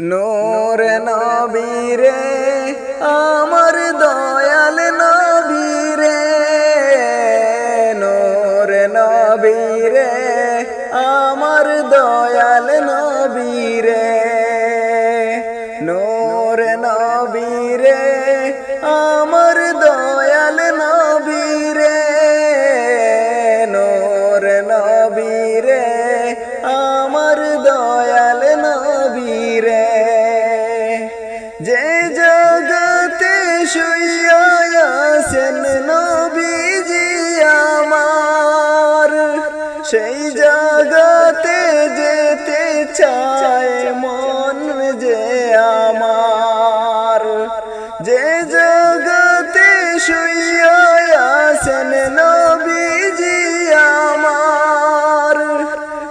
নূর নবীরে আমার দয়াল নবীরে নূর নবীরে আমার দয়াল নবীরে নূর নবীরে। সেই জগতে যেতে চায় মন যে আমার। যে জগতে শুয়াছেন নবীজি আমার।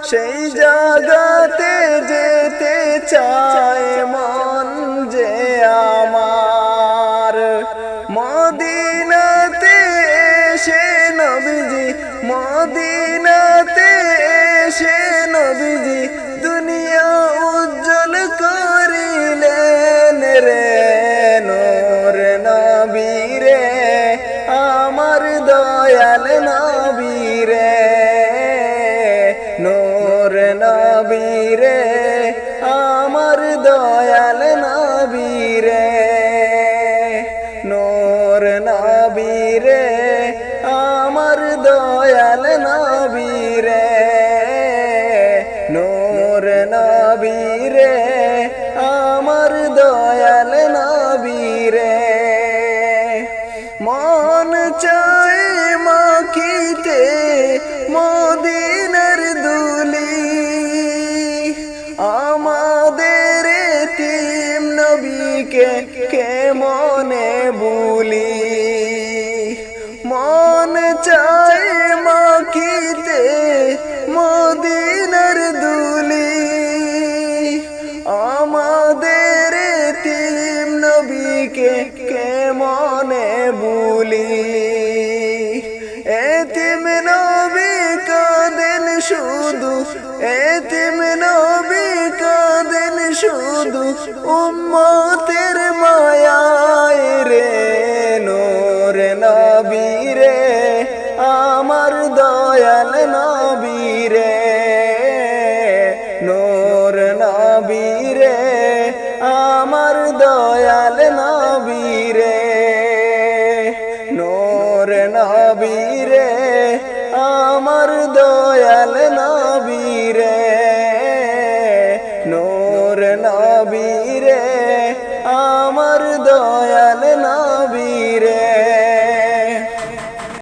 সেই জগতে যেতে চায় মন যে আমার। মদিনাতে এসে নবীজি মদিনাতে এসে নবীজি, দুনিয়া উজ্জ্বল করিলেন রে নোর নবীরে, আমার দয়াল নবীরে, নোর নবীরে, আমার দয়াল নবীরে আমার দয়াল নবীরে মন চায় মাখিতে মদিনার দুলি। আমাদের তিম নবীকে কে মনে বুলি নবীকে কে মনে বুলি? এতিম নবী কাঁদেন শুধু, এতিম নবী কাঁদেন শুধু উম্মতের মায়ায় রে, নোর নবী রে, আমার দয়াল নবী। নবী রে আমার দয়াল নবীরে নূর নবীরে আমার দয়াল